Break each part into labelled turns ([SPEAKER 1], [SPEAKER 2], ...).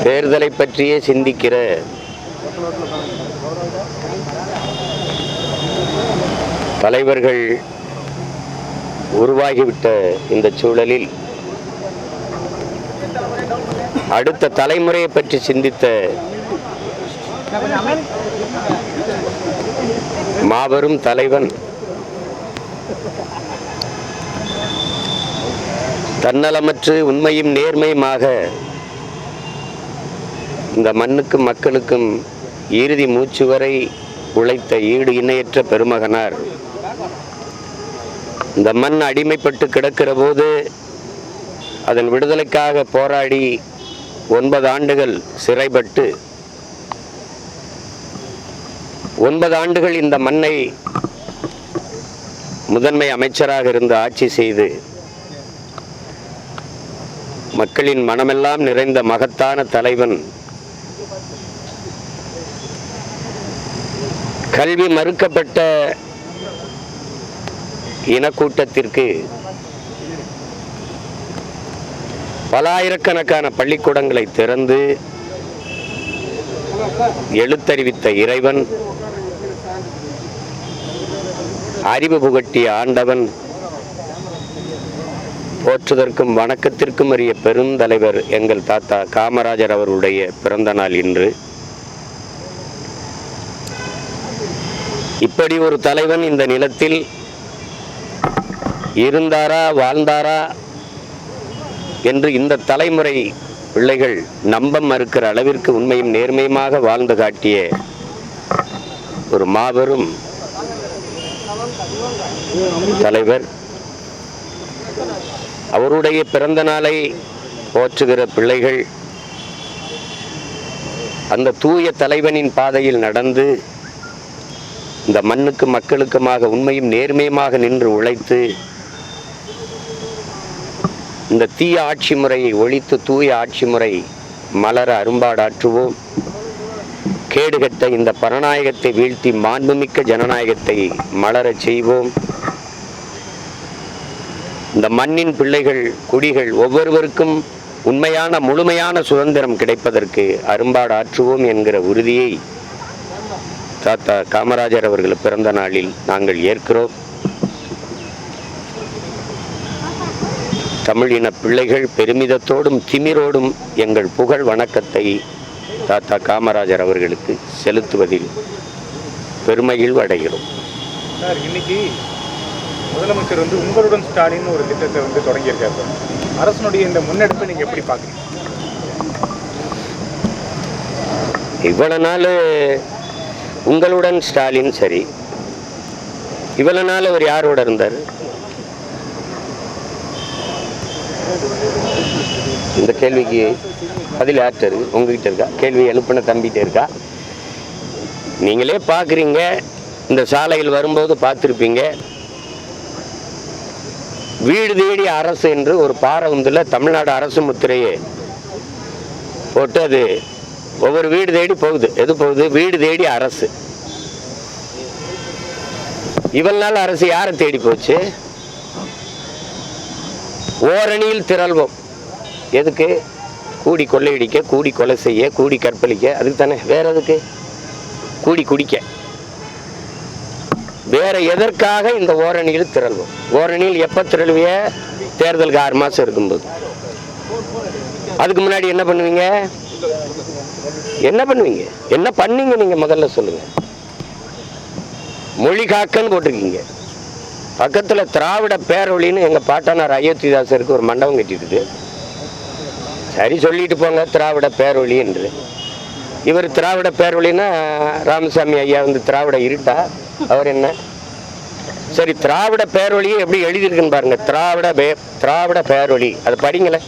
[SPEAKER 1] தேர்தலை பற்றியே சிந்திக்கிற தலைவர்கள் உருவாகிவிட்ட இந்த சூழலில் அடுத்த தலைமுறையை பற்றி சிந்தித்த மாபெரும் தலைவன் தன்னலமற்று உண்மையும் நேர்மையுமாக இந்த மண்ணுக்கும் மக்களுக்கும் இறுதி மூச்சு வரை உழைத்த ஈடு இணையற்ற பெருமகனார். இந்த மண் அடிமைப்பட்டு கிடக்கிற போது அதன் விடுதலைக்காக போராடி ஒன்பது ஆண்டுகள் சிறைப்பட்டு ஒன்பது ஆண்டுகள் இந்த மண்ணை முதன்மை அமைச்சராக இருந்து ஆட்சி செய்து மக்களின் மனமெல்லாம் நிறைந்த மகத்தான தலைவன் கல்வி மறுக்கப்பட்ட இனக்கூட்டத்திற்கு பலாயிரக்கணக்கான பள்ளிக்கூடங்களை திறந்து எழுத்தறிவித்த இறைவன் அறிவு புகட்டிய ஆண்டவன் போற்றுதற்கும் வணக்கத்திற்கும் அறிய பெருந்தலைவர் எங்கள் தாத்தா காமராஜர் அவர்களுடைய பிறந்த நாள் இன்று. இப்படி ஒரு தலைவன் இந்த நிலத்தில் இருந்தாரா வாழ்ந்தாரா என்று இந்த தலைமுறை பிள்ளைகள் நம்ப மறுக்கிற அளவிற்கு உண்மையும் நேர்மையுமாக வாழ்ந்து காட்டிய ஒரு மாபெரும் தலைவர். அவருடைய பிறந்த நாளை போற்றுகிற பிள்ளைகள் அந்த தூய தலைவனின் பாதையில் நடந்து இந்த மண்ணுக்கு மக்களுக்குமாக உண்மையும் நேர்மையுமாக நின்று உழைத்து இந்த தீய ஆட்சி முறையை ஒழித்து தூய ஆட்சி முறை மலர அரும்பாடாற்றுவோம். கேடுகட்ட இந்த பரநாயகத்தை வீழ்த்தி மாண்புமிக்க ஜனநாயகத்தை மலரச் செய்வோம். இந்த மண்ணின் பிள்ளைகள் குடிகள் ஒவ்வொருவருக்கும் உண்மையான முழுமையான சுதந்திரம் கிடைப்பதற்கு அரும்பாடு ஆற்றுவோம் என்கிற உறுதியை தாத்தா காமராஜர் அவர்கள் பிறந்த நாளில் நாங்கள் ஏற்கிறோம். தமிழ் இன பிள்ளைகள் பெருமிதத்தோடும் திமிரோடும் எங்கள் புகழ் வணக்கத்தை தாத்தா காமராஜர் அவர்களுக்கு செலுத்துவதில் பெருமையில் அடைகிறோம்.
[SPEAKER 2] சார் இன்னைக்கு முதலமைச்சர் வந்து உங்களுடன் ஸ்டாலின் ஒரு திட்டத்தை வந்து தொடங்கியிருக்காரு அரசனுடைய இந்த முன்னெடுப்பை நீங்க எப்படி பாக்குறீங்க
[SPEAKER 1] இவ்வளவு நாள் உங்களுடன் ஸ்டாலின் சரி. இவ்வளவு நாள் அவர் யாரோட இருந்தார்? இந்த கேள்விக்கு பதில் யார்கிட்ட இருக்கு? உங்ககிட்ட இருக்கா? கேள்வி எழுப்பின தம்பிகிட்ட இருக்கா? நீங்களே பார்க்குறீங்க இந்த சாலையில் வரும்போது பார்த்துருப்பீங்க. வீடு தேடி அரசு என்று ஒரு பாரவுந்தில் தமிழ்நாடு அரசு முத்திரையை போட்டு அது ஒவ்வொரு வீடு தேடி போகுது. எது போகுது? வீடு தேடி அரசு. இவள் நாள் அரசு யாரை தேடி போச்சு? ஓரணியில் திரள்வோம். எதுக்கு? கூடி கொள்ளையடிக்க கூடி கொலை செய்ய கூடி கற்பழிக்க. அதுக்கு தானே. வேற எதுக்கு? கூடி குடிக்க. வேற எதற்காக இந்த ஓரணியில் திரள்வோம்? ஓரணியில் எப்போ திரள்விய? தேர்தலுக்கு ஆறு மாதம் இருக்கும்போது. அதுக்கு முன்னாடி என்ன பண்ணுவீங்க? என்ன பண்ணுவீங்க? என்ன பண்ணீங்க நீங்க முதல்ல சொல்லுங்க. மொழி காக்கன்னு போட்டிருக்கீங்க. பக்கத்துல திராவிட பேரொழின்னு எங்க பாட்டனார் அயோத்திதாசருக்கு ஒரு மண்டபம் கட்டிட்டுது சரி சொல்லிட்டு போங்க திராவிட பேரொழி என்று. இவர் திராவிட பேரொழின்னா ராமசாமி ஐயா வந்து திராவிட இருட்டா? அவர் என்ன? சரி திராவிட பேரொழியை எப்படி எழுதியிருக்குன்னு பாருங்க. திராவிட பே திராவிட பேரொழி. அதை படிங்களேன்.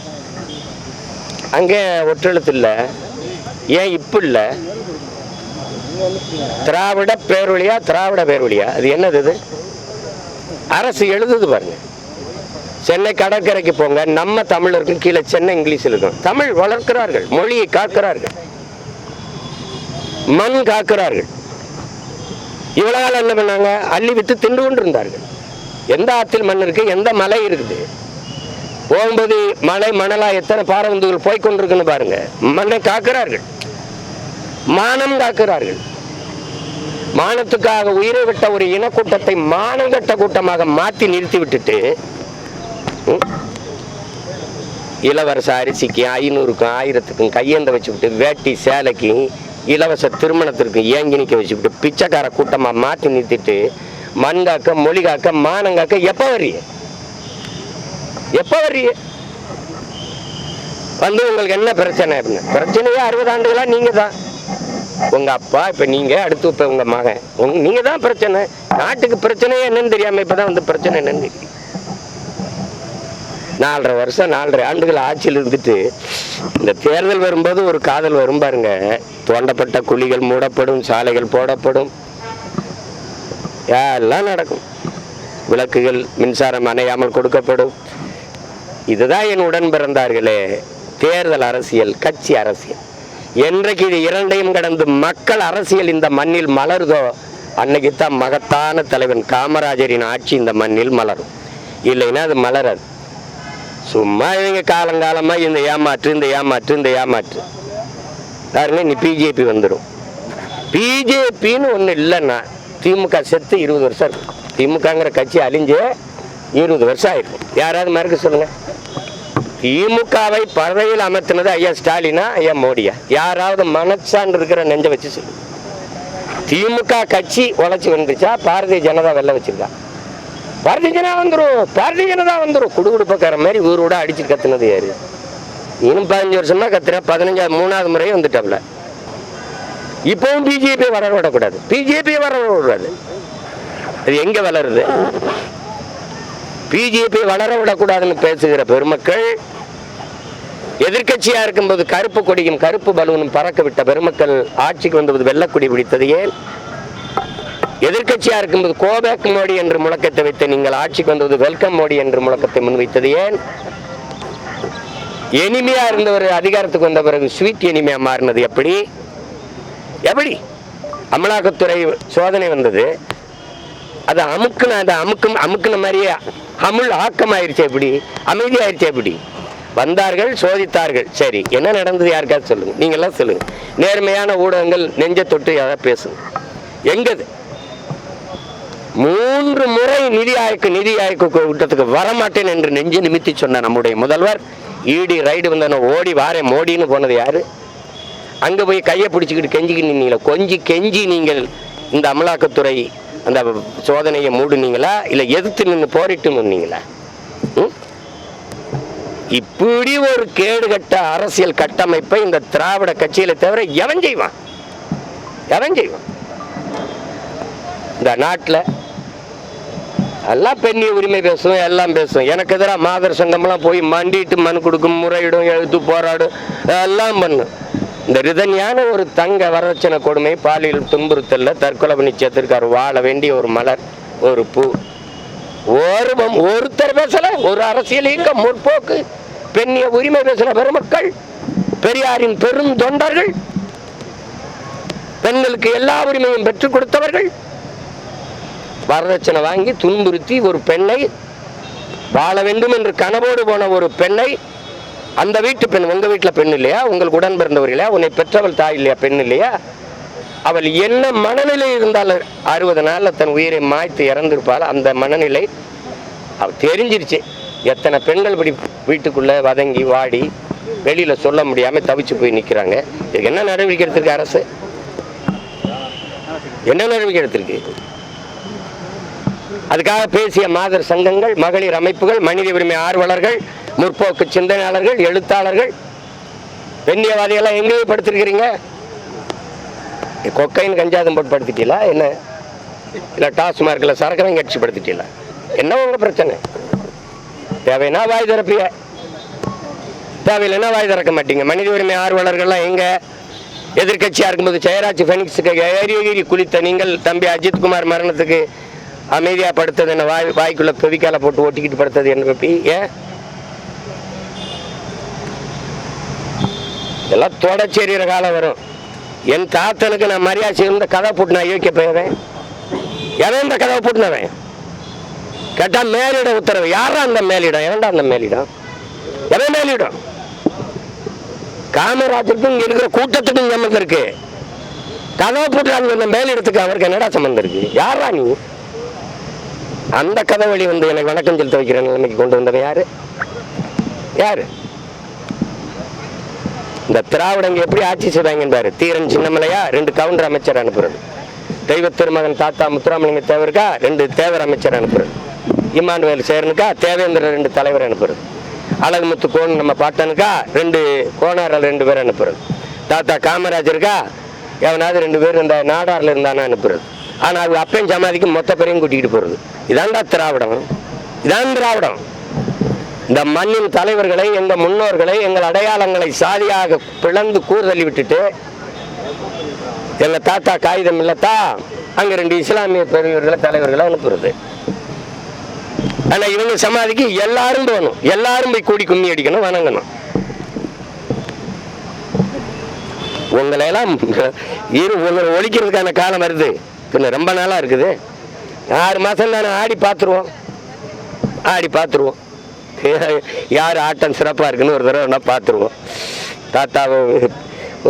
[SPEAKER 1] அங்கே ஒற்றெழுத்து இல்லை. ஏன் இப்போ இல்லை? திராவிட பேரொழியா திராவிட பேரொழியா அது என்னது இது? அரசு எழுதுது பாருங்க. சென்னை கடற்கரைக்கு போங்க நம்ம தமிழ் இருக்கும் கீழே சென்னை இங்கிலீஷில் இருக்கும். தமிழ் வளர்க்கிறார்கள் மொழியை காக்கிறார்கள். மண் காக்கிறார்கள். இவ்வளோ காலம் என்ன பண்ணாங்க? அள்ளி வித்து தின்று கொண்டு இருந்தார்கள் எந்த ஆற்றில் மண் இருக்கு? எந்த மலை இருக்குது? போகும்போது மலை மணலா எத்தனை பாரவந்துகள் போய்கொண்டிருக்குன்னு பாருங்க. மண்ணை காக்கிறார்கள். மானம் காக்கிறார்கள். மானத்துக்காக உயிரை விட்ட ஒரு இனக்கூட்டத்தை மானங்கட்ட கூட்டமாக மாற்றி நிறுத்தி விட்டுட்டு ம், இலவச அரிசிக்கு ஐநூறுக்கும் ஆயிரத்துக்கும் கையேந்த வச்சுக்கிட்டு வேட்டி சேலைக்கு இலவச திருமணத்திற்கு ஏங்கி நிற்க பிச்சைக்கார கூட்டமாக மாற்றி நிறுத்திட்டு மண் காக்க மொழி காக்க மானம் காக்க எப்போ வர்றீங்க? எப்போ வர்றீங்க? வந்து உங்களுக்கு என்ன பிரச்சனை அப்படின்னு? பிரச்சனையே அறுபது ஆண்டுகளா நீங்க தான் உங்க அப்பா இப்ப நீங்க அடுத்து இப்ப உங்க மகன். உங் நீங்க தான் பிரச்சனை. நாட்டுக்கு பிரச்சனையே என்னன்னு தெரியாம இப்பதான் வந்து பிரச்சனை என்னன்னு தெரியும் நாலரை வருஷம் நாலரை ஆண்டுகள் ஆட்சியில் இருந்துட்டு இந்த தேர்தல் வரும்போது ஒரு காதல் வரும் பாருங்க. தோண்டப்பட்ட குழிகள் மூடப்படும் சாலைகள் போடப்படும். எல்லாம் நடக்கும். விளக்குகள் மின்சாரம் அணையாமல் கொடுக்கப்படும். இதுதான் என் உடன் பிறந்தார்களே தேர்தல் அரசியல் கட்சி அரசியல். என்றைக்கு இது இரண்டையும் கடந்து மக்கள் அரசியல் இந்த மண்ணில் மலருதோ அன்னைக்கு தான் மகத்தான தலைவன் காமராஜரின் ஆட்சி இந்த மண்ணில் மலரும். இல்லைன்னா அது மலராது. சும்மா இவங்க காலங்காலமாக இந்த ஏமாற்று இந்த ஏமாற்று இந்த ஏமாற்று. பாருங்க நீ பிஜேபி வந்துடும் பிஜேபின்னு ஒன்று இல்லைன்னா திமுக செத்து இருபது வருஷம் இருக்கும் திமுகங்கிற கட்சி அழிஞ்சு இருபது வருஷம் ஆயிருக்கும் யாராவது மறுக்க சொல்லுங்கள் திமுகவை பறவையில் அமர்த்தினது ஐயா ஸ்டாலினா ஐயா மோடியா? யாராவது மனசான் இருக்கிற நெஞ்ச வச்சு சொல்லு. திமுக கட்சி உழைச்சி வந்துச்சா பாரதிய ஜனதா வெளில வச்சிருக்கா? பாரதிய ஜனதா வந்துடும் பாரதிய ஜனதா வந்துடும் குடுகுடுப்பக்கார மாதிரி ஊரோட அடிச்சு கத்துனது யாரு? இன்னும் பதினஞ்சு வருஷமா கத்துற. பதினஞ்சாவது மூணாவது முறை வந்துட்டாப்ல. இப்பவும் பிஜேபி வளர விடக்கூடாது. பிஜேபி வளர விடக்கூடாது. அது எங்க வளருது? பிஜேபி வளர விடக்கூடாதுன்னு பேசுகிற பெருமக்கள் எதிர்கட்சியா இருக்கும்போது கருப்பு கொடியும் கருப்பு பலூனும் பறக்க விட்ட பெருமக்கள் ஆட்சிக்கு வந்தபோது வெள்ளக்கொடி பிடித்தது ஏன்? எதிர்கட்சியா இருக்கும்போது கோபேக் மோடி என்று முழக்கத்தை வைத்து நீங்கள் ஆட்சிக்கு வந்தபோது வெல்கம் மோடி என்று முழக்கத்தை முன்வைத்தது ஏன்? எளிமையா இருந்தவர் அதிகாரத்துக்கு வந்த பிறகு ஸ்வீட் எளிமையா மாறினது எப்படி? எப்படி? அமலாக்கத்துறை சோதனை வந்தது. அது அமுக்குன அந்த அமுக்கும் அமுக்குன மாதிரியே அமுல் ஆக்கமாயிருச்சு எப்படி? அமைதியாயிருச்சு எப்படி? வந்தார்கள் சோதித்தார்கள். சரி என்ன நடந்தது யாருக்காவது சொல்லுங்க. நீங்க சொல்லுங்கள் சொல்லுங்க. நேர்மையான ஊடகங்கள் நெஞ்ச தொட்டு யாராவது பேசுங்க. எங்கது? மூன்று முறை நிதி ஆய்க்கு நிதி ஆய்க்கு கூட்டத்துக்கு வரமாட்டேன் என்று நெஞ்சு நிமித்தி சொன்ன நம்முடைய முதல்வர் ஈடி ரைடு வந்தன ஓடி வாரேன் மோடின்னு போனது யாரு? அங்க போய் கையை பிடிச்சிக்கிட்டு கெஞ்சிக்கிட்டு நின்னீங்களா? கொஞ்சி கெஞ்சி நீங்கள் இந்த அமலாக்கத்துறை அந்த சோதனையை மூடுனீங்களா? இல்லை எதிர்த்து நின்று போரிட்டு நின்னீங்களா? ம்? இப்படி ஒரு கேடுகட்ட அரசியல் கட்டமைப்பை இந்த திராவிட கட்சியில தவிர எவன் செய்வான்? எவன் செய்வான்? இந்த நாட்டில் எல்லாம் பெண்ணிய உரிமை பேசும் எல்லாம் பேசும். எனக்கு எதிராக மாதர் சங்கம்லாம் போய் மண்டிட்டு மனு கொடுக்கும் முறையிடும் எழுத்து போராடும் எல்லாம் பண்ணும் இந்த ரிதன்யான ஒரு தங்க வரதட்சணை கொடுமை பாலியல் துன்புறுத்தல்ல தற்கொலை பண்ணி செத்துருக்காரு வாழ வேண்டிய ஒரு மலர் ஒரு பூ. ஒரு ஒருத்தர் பேசல ஒரு அரசியல் இயக்கம் முற்போக்கு. பெண்ணிய உரிமை பேசல பெருமக்கள். பெரியாரின் பெரும் தொண்டர்கள். பெண்களுக்கு எல்லா உரிமையும் பெற்றுக் கொடுத்தவர்கள். வரதட்சணை வாங்கி துன்புறுத்தி ஒரு பெண்ணை வாழ வேண்டும் என்று கனவோடு போன ஒரு பெண்ணை அந்த வீட்டு பெண் உங்க வீட்டில் பெண் இல்லையா? உங்களுக்கு உடன் பிறந்தவர் இல்லையா? உன்னை பெற்றவள் தாய் இல்லையா? பெண் இல்லையா? அவள் என்ன மனநிலை இருந்தாலும் அறுபது நாளில் தன் உயிரை மாய்த்து இறந்திருப்பாள். அந்த மனநிலை அவள் தெரிஞ்சிருச்சு. எத்தனை பெண்கள் இப்படி வீட்டுக்குள்ளே வதங்கி வாடி வெளியில் சொல்ல முடியாமல் தவிச்சு போய் நிற்கிறாங்க இதுக்கு என்ன நடவடிக்கை எடுத்திருக்கு அரசு? என்ன நடவடிக்கை எடுத்திருக்கு? அதுக்காக பேசிய மாதர் சங்கங்கள் மகளிர் அமைப்புகள் மனித உரிமை ஆர்வலர்கள் முற்போக்கு சிந்தனையாளர்கள் எழுத்தாளர்கள் பெண்ணியவாதிகள்லாம் எங்கேயும் படுத்திருக்கிறீங்க. கொக்கைன் கஞ்சாதம் போட்டு என்ன? இல்லை டாஸ்மார்க்கில் சரக்கரம் கட்சி படுத்திட்டீங்களா? என்ன உங்கள் பிரச்சனை? தேவைன்னா வாய் திறப்பிய. தேவையில்லைன்னா வாய் திறக்க மாட்டீங்க. மனித உரிமை ஆர்வலர்கள்லாம் எங்கே? எதிர்கட்சியாக இருக்கும்போது ஜெயராஜ் ஃபெனிக்ஸுக்கு ஏறி ஏறி குளித்த நீங்கள் தம்பி அஜித்குமார் மரணத்துக்கு அமைதியாக படுத்தது என்ன? வாய் வாய்க்குள்ள பெவிக்கால போட்டு ஒட்டிக்கிட்டு படுத்தது என்ன பப்பி? ஏன்? இதெல்லாம் தொடச்சேரியிற காலம் வரும். என் தாத்தனுக்கு நான் மரியாதை இருந்த கதை போட்டு நான் யோக்கிய போயிடுறேன். எவன் இந்த கதவை போட்டுனவன்? கேட்டா மேலிட உத்தரவு. யாரா அந்த மேலிடம்? எவன்டா அந்த மேலிடம்? எவன் மேலிடும்? காமராஜருக்கும் இங்கே இருக்கிற கூட்டத்துக்கும் சம்மந்தம் இருக்கு. கதவை போட்டு அந்த மேலிடத்துக்கு அவருக்கு என்னடா சம்மந்தம் இருக்கு? யாரா நீ? அந்த கதை வழி வந்து எனக்கு வணக்கம் செலுத்த வைக்கிற நிலைமைக்கு கொண்டு வந்தவன் யாரு? யாரு? இந்த திராவிடங்க எப்படி ஆட்சி செய்வாங்கன்னு பாரு. தீரன் சின்னமலையா ரெண்டு கவுண்டர் அமைச்சர் அனுப்புறது. தெய்வ திருமகன் தாத்தா முத்துராமலிங்க தேவருக்கா ரெண்டு தேவர் அமைச்சர் அனுப்புறது. இம்மானுவேல் சேரனுக்கா தேவேந்திர ரெண்டு தலைவர் அனுப்புறது. அழகுமுத்து கோன் நம்ம பாட்டனுக்கா ரெண்டு கோனாரில் ரெண்டு பேர் அனுப்புறது. தாத்தா காமராஜருக்கா எவனாவது ரெண்டு பேர் இந்த நாடாரில் இருந்தானா அனுப்புறது. ஆனால் அது அப்பையும் சமாதிக்கு மொத்த பேரையும் கூட்டிகிட்டு போகிறது இதான்டா திராவிடம். இதான் திராவிடம். இந்த மண்ணின் தலைவர்களை எங்கள் முன்னோர்களை எங்கள் அடையாளங்களை சாதியாக பிளந்து கூறுதலி விட்டுட்டு எங்க தாத்தா காகிதம் இல்லத்தா அங்க ரெண்டு இஸ்லாமிய பெரியவர்களை தலைவர்களை அனுப்புறது. ஆனா இவங்க சமாதிக்கு எல்லாரும் போகணும். எல்லாரும் போய் கூடி கும்மி அடிக்கணும் வணங்கணும். உங்களை எல்லாம் இரு உங்களை ஒழிக்கிறதுக்கான காலம் வருது. பின்ன ரொம்ப நாளா இருக்குது. ஆறு மாசம் தானே ஆடி பார்த்துருவோம். ஆடி பார்த்துருவோம். யார் ஆட்டம் சிறப்பாக இருக்குன்னு ஒரு தடவை வேணா பார்த்துருவோம். தாத்தாவை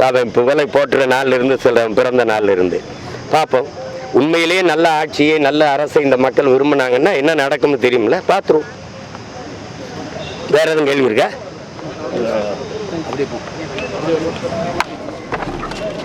[SPEAKER 1] அவன் புகழை போட்டுற நாள்ல இருந்து சில பிறந்த நாள்ல இருந்து பார்ப்போம். உண்மையிலேயே நல்ல ஆட்சியை நல்ல அரசை இந்த மக்கள் விரும்பினாங்கன்னா என்ன நடக்கும்னு தெரியுமில்ல பார்த்துருவோம். வேற எதுவும் கேள்வி இருக்கா?